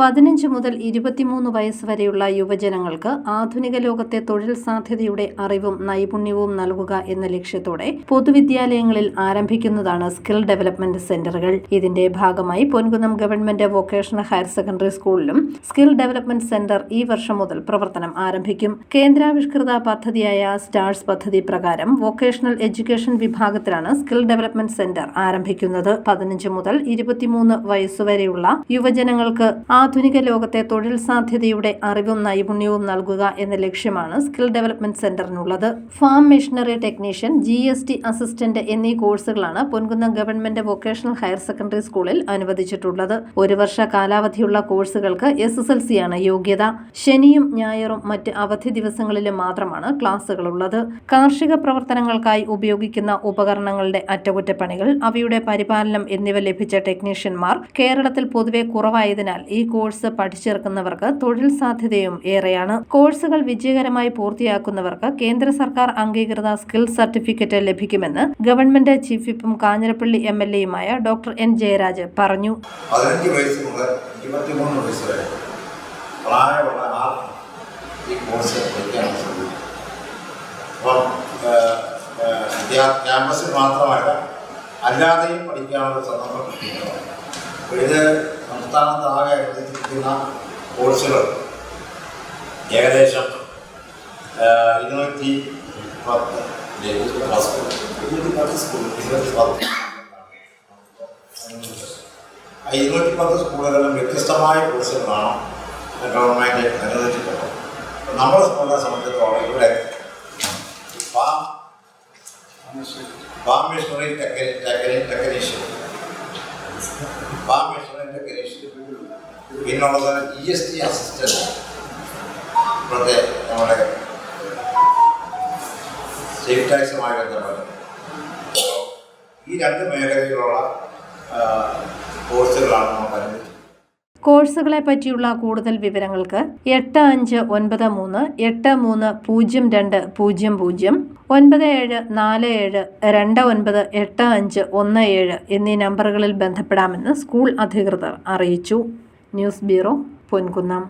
പതിനഞ്ച് മുതൽ ഇരുപത്തിമൂന്ന് വയസ്സ് വരെയുള്ള യുവജനങ്ങൾക്ക് ആധുനിക ലോകത്തെ തൊഴിൽ സാധ്യതയുടെ അറിവും നൈപുണ്യവും നൽകുക എന്ന ലക്ഷ്യത്തോടെ പൊതുവിദ്യാലയങ്ങളിൽ ആരംഭിക്കുന്നതാണ് സ്കിൽ ഡെവലപ്മെന്റ് സെന്ററുകൾ. ഇതിന്റെ ഭാഗമായി Ponkunnam government vocational higher secondary സ്കൂളിലും സ്കിൽ ഡെവലപ്മെന്റ് സെന്റർ ഈ വർഷം മുതൽ പ്രവർത്തനം ആരംഭിക്കും. കേന്ദ്രാവിഷ്കൃത പദ്ധതിയായ സ്റ്റാർസ് പദ്ധതി പ്രകാരം വൊക്കേഷണൽ എഡ്യൂക്കേഷൻ വിഭാഗത്തിലാണ് സ്കിൽ ഡെവലപ്മെന്റ് സെന്റർ ആരംഭിക്കുന്നത്. പതിനഞ്ച് മുതൽ ഇരുപത്തിമൂന്ന് വയസ്സുവരെയുള്ള യുവജനങ്ങൾക്ക് ആധുനിക ലോകത്തെ തൊഴിൽ സാധ്യതയുടെ അറിവും നൈപുണ്യവും നൽകുക എന്ന ലക്ഷ്യമാണ് skill development സെന്ററിനുള്ളത്. Farm machinery technician G S T assistant എന്നീ കോഴ്സുകളാണ് Ponkunnam government vocational higher secondary സ്കൂളിൽ അനുവദിച്ചിട്ടുള്ളത്. ഒരു വർഷ കാലാവധിയുള്ള കോഴ്സുകൾക്ക് എസ് എസ് എൽ സി ആണ് യോഗ്യത. ശനിയും ഞായറും മറ്റ് അവധി ദിവസങ്ങളിലും മാത്രമാണ് ക്ലാസുകളുള്ളത് കാർഷിക പ്രവർത്തനങ്ങൾക്കായി ഉപയോഗിക്കുന്ന ഉപകരണങ്ങളുടെ അറ്റകുറ്റപ്പണികൾ അവയുടെ പരിപാലനം എന്നിവ ലഭിച്ച ടെക്നീഷ്യന്മാർ കേരളത്തിൽ പൊതുവെ കുറവായതിനാൽ ഈ കോഴ്സ് പഠിച്ചിറക്കുന്നവർക്ക് തൊഴിൽ സാധ്യതയും ഏറെയാണ്. കോഴ്സുകൾ വിജയകരമായി പൂർത്തിയാക്കുന്നവർക്ക് കേന്ദ്ര സർക്കാർ അംഗീകൃത സ്കിൽ സർട്ടിഫിക്കറ്റ് ലഭിക്കുമെന്ന് ഗവൺമെന്റ് ചീഫ് വിപ്പും കാഞ്ഞിരപ്പള്ളി എം എൽ എയുമായ ഡോക്ടർ എൻ ജയരാജ് പറഞ്ഞു. കോഴ്സ് ക്യാമ്പസിൽ മാത്രമല്ല അല്ലാതെയും പഠിക്കാനുള്ള സന്ദർഭം ഇത് സംസ്ഥാനത്താകെ ആകെ അനുവദിച്ചിരിക്കുന്ന കോഴ്സുകൾ ഏകദേശം ഇരുന്നൂറ്റി പത്ത് ഇരുന്നൂറ്റി പത്ത് സ്കൂൾ ഇരുന്നൂറ്റി പത്ത് ഇരുന്നൂറ്റി പത്ത് സ്കൂളുകളിലും വ്യത്യസ്തമായ കോഴ്സുകളാണ് ഗവൺമെന്റ് അനുവദിച്ചിട്ടുള്ളത് നമ്മുടെ സ്കൂളിനെ സംബന്ധിച്ചിടത്തോളം ഇവിടെ farm farm machinery techni techni technician farm machinery technician പിന്നുള്ളത് ജി എസ് ടി അസിസ്റ്റന്റ് ഇപ്പോഴത്തെ നമ്മുടെ ടാക്സുമായി ബന്ധപ്പെട്ട്. ഈ രണ്ട് മേഖലയിലുള്ള കോഴ്സുകളാണ് നമുക്ക് അനുവദിച്ചത് കോഴ്സുകളെ പറ്റിയുള്ള കൂടുതൽ വിവരങ്ങൾക്ക് എട്ട് അഞ്ച് ഒൻപത് മൂന്ന് എട്ട് മൂന്ന് പൂജ്യം രണ്ട് പൂജ്യം പൂജ്യം ഒൻപത് ഏഴ് നാല് ഏഴ് രണ്ട് ഒൻപത് എട്ട് അഞ്ച് ഒന്ന് ഏഴ് എന്നീ നമ്പറുകളിൽ ബന്ധപ്പെടാമെന്ന് സ്കൂൾ അധികൃതർ അറിയിച്ചു. News bureau Ponkunnam.